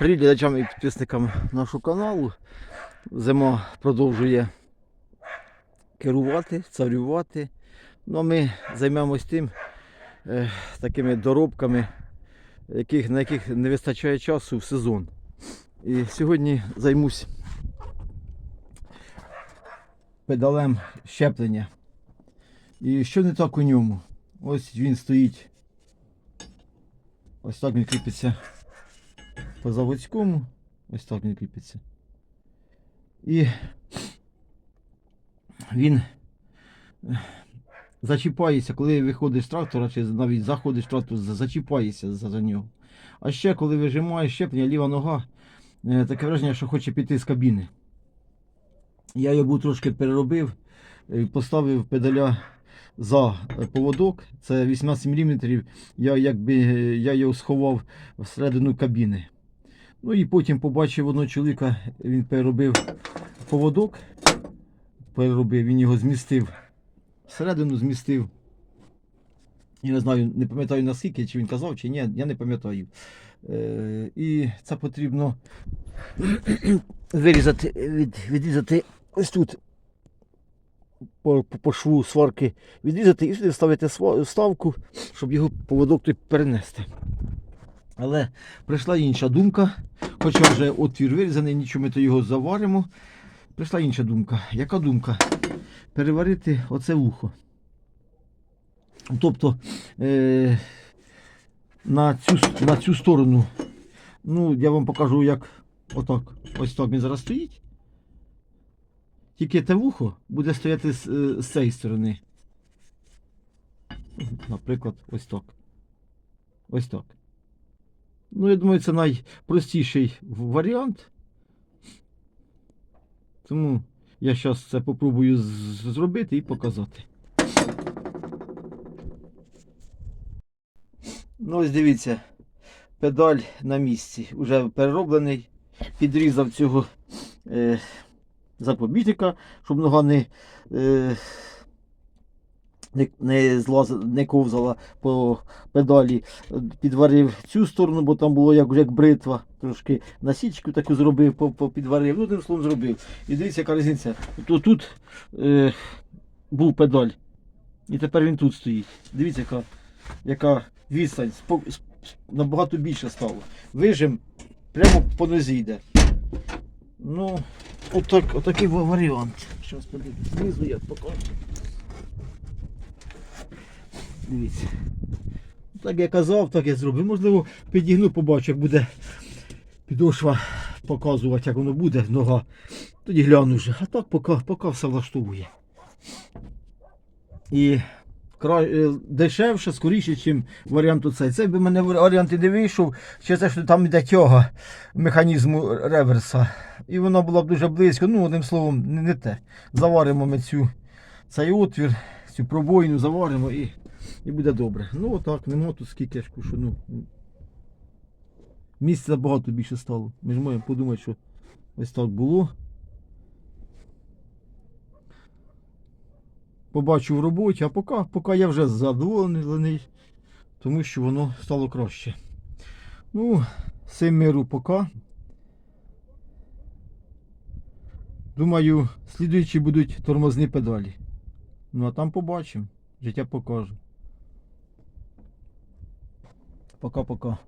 Привіт глядачам і підписникам нашого каналу. Зима продовжує керувати, царювати. Ну а ми займемось тим е, такими доробками, яких, на яких не вистачає часу в сезон. І сьогодні займусь педалем щеплення. І що не так у ньому? Ось він стоїть. Ось так він кріпиться по заводському. Ось так він кріпиться. І він е, зачіпається, коли виходиш з трактора, чи навіть заходиш в трактор, за- зачіпаєшся за, за нього. А ще, коли вижимаєш щеплення, ліва нога, е, таке враження, що хоче піти з кабіни. Я його трошки переробив, е, поставив педаля за поводок, це 18 мм. Я якби я його сховав всередину кабіни. Ну і потім побачив одного чоловіка, він переробив поводок, переробив, він його змістив, всередину змістив. Я не знаю, не пам'ятаю наскільки, чи він казав, чи ні, я не пам'ятаю. Е, і це потрібно вирізати, від, відрізати ось тут по, по, по шву сварки відрізати і сюди вставити вставку, щоб його поводок тут перенести. Але прийшла інша думка, хоча вже отвір вирізаний, нічого ми то його заваримо. Прийшла інша думка. Яка думка? Переварити оце вухо. Тобто е- на, цю, на цю сторону, ну, я вам покажу, як отак. Ось так він зараз стоїть. Тільки те вухо буде стояти з, е, з цієї сторони. Наприклад, ось так. Ось так. Ну, я думаю, це найпростіший варіант. Тому я зараз це попробую зробити і показати. Ну, ось дивіться, педаль на місці. Уже перероблений. Підрізав цього е, запобіжника, щоб нога не, е, не, не, злаз, не ковзала по педалі. Підварив цю сторону, бо там було як, як бритва. Трошки насічку таку зробив, підварив. Ну, тим словом зробив. І дивіться, яка різниця. Тут, тут е, був педаль. І тепер він тут стоїть. Дивіться, яка, яка відстань. Спо- сп- Набагато більше стало. Вижим прямо по нозі йде. Ну, отак, отакий ва- варіант. Зараз подивлюсь. Знизу я покажу. Дивіться. Так я казав, так я зробив. Можливо, підігну, побачу, як буде підошва показувати, як воно буде, нога. Тоді гляну вже. А так поки, поки все влаштовує. І е, дешевше, скоріше, ніж варіант оцей. Цей би мене варіант і не вийшов, ще це, що там йде тяга механізму реверса. І вона була б дуже близько. Ну, одним словом, не, те. Заваримо ми цю, цей отвір, цю пробоїну заваримо і, і буде добре. Ну отак, нема тут скільки ж що ну. Місця багато більше стало. Ми ж маємо подумати, що ось так було. Побачу в роботі, а поки, поки я вже задоволений, тому що воно стало краще. Ну, всім миру поки. Думаю, слідуючі будуть тормозні педалі. Ну а там побачимо. Життя покаже. Пока-пока.